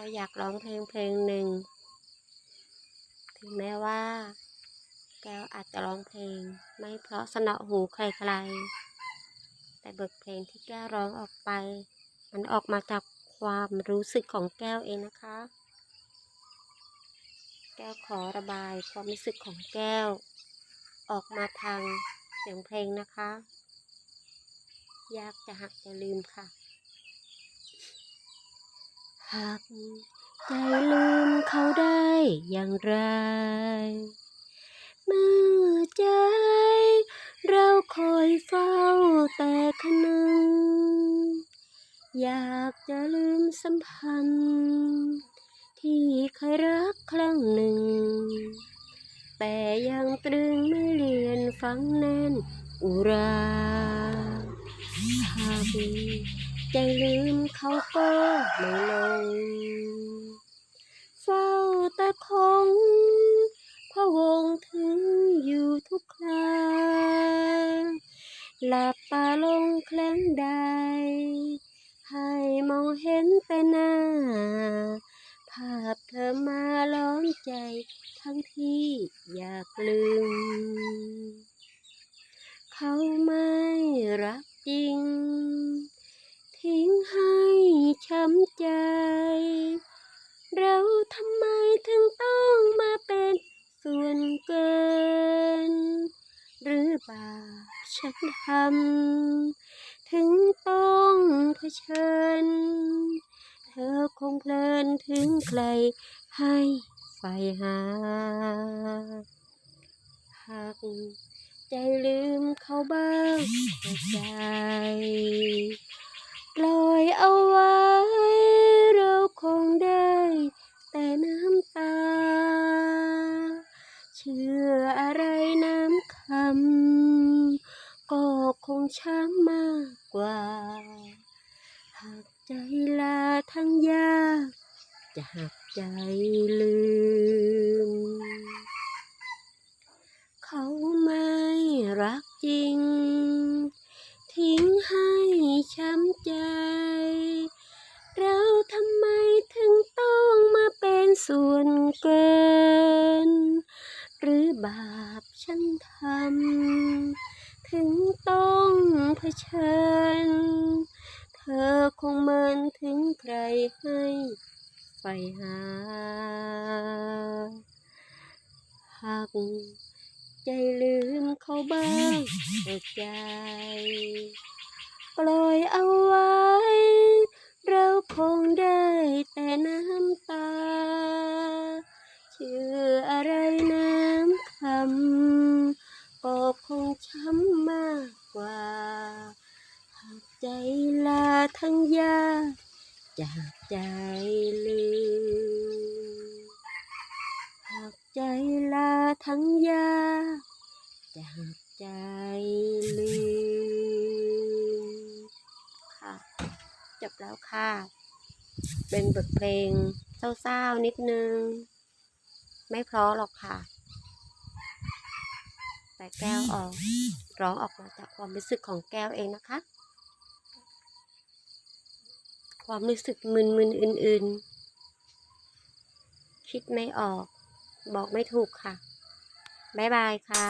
ก้วอยากร้องเพลงเพลงหนึ่ง ถึงแม้ว่า แก้วอาจจะร้องเพลง ไม่เพราะสนอหูใครๆ แต่บทเพลงที่แก้วร้องออกไป มันออกมาจากความรู้สึกของแก้วเองนะคะ แก้วขอระบายความรู้สึกของแก้ว ออกมาทางเสียงเพลงนะคะ ยากจะหักจะลืมค่ะ หากใจลืมเขาได้อย่างไร เมื่อใจ เราคอยเฝ้าแต่คนึง อยากจะลืมสัมพันธ์ ที่เคยรักครั้งหนึ่ง แต่ยังตรึงไม่เลียนฝังแน่นอุราหาก ใจลืมเขาก็ไม่ลง เฝ้าแต่คงพะวงถึงอยู่ทุกคราหลับตาลงแคล้งใด ให้มองเห็นแต่หน้า ภาพเธอมาล้อมใจทั้งที่อยากลืม อบาปฉันทำถึงต้องเผชิญ เธอคงเพลินถึงใครให้ไฟหา หากใจลืมเขาบ้างใจปล่อยเอาไว้เราคงได้ แต่น้ำตา เชื่ออะไรน้ำค กคงช้ำมากกว่า หากใจลาทั้งยาก จะหักใจลืม เขาไม่รักจริง ทิ้งให้ช้ำใจ เราทำไมถึงต้องมาเป็นส่วนเกิน หรือบาปฉันทำ ถึงต้องเผชิญ เธอคงเมินถึงใครให้ไฟหา หากใจลืมเขาบ้างก็ใจ ปล่อยเอาไว้ เราคงได้แต่น้ำตา เชื่ออะไรน้ำคำ ก็คงช้ำมากกว่า หาก ใจลาทั้งยาจากใจลืมหากใจลาทั้งยาจากใจลืมค่ะจบแล้วค่ะ เป็นบทเพลงเศร้าๆนิดนึง ไม่เพราะหรอกค่ะแต่แก้วออกร้องออกมาจากความรู้สึกของแก้วเองนะคะ ความรู้สึกมึนๆอื่น ๆ คิดไม่ออก บอกไม่ถูกค่ะ บ๊ายบายค่ะ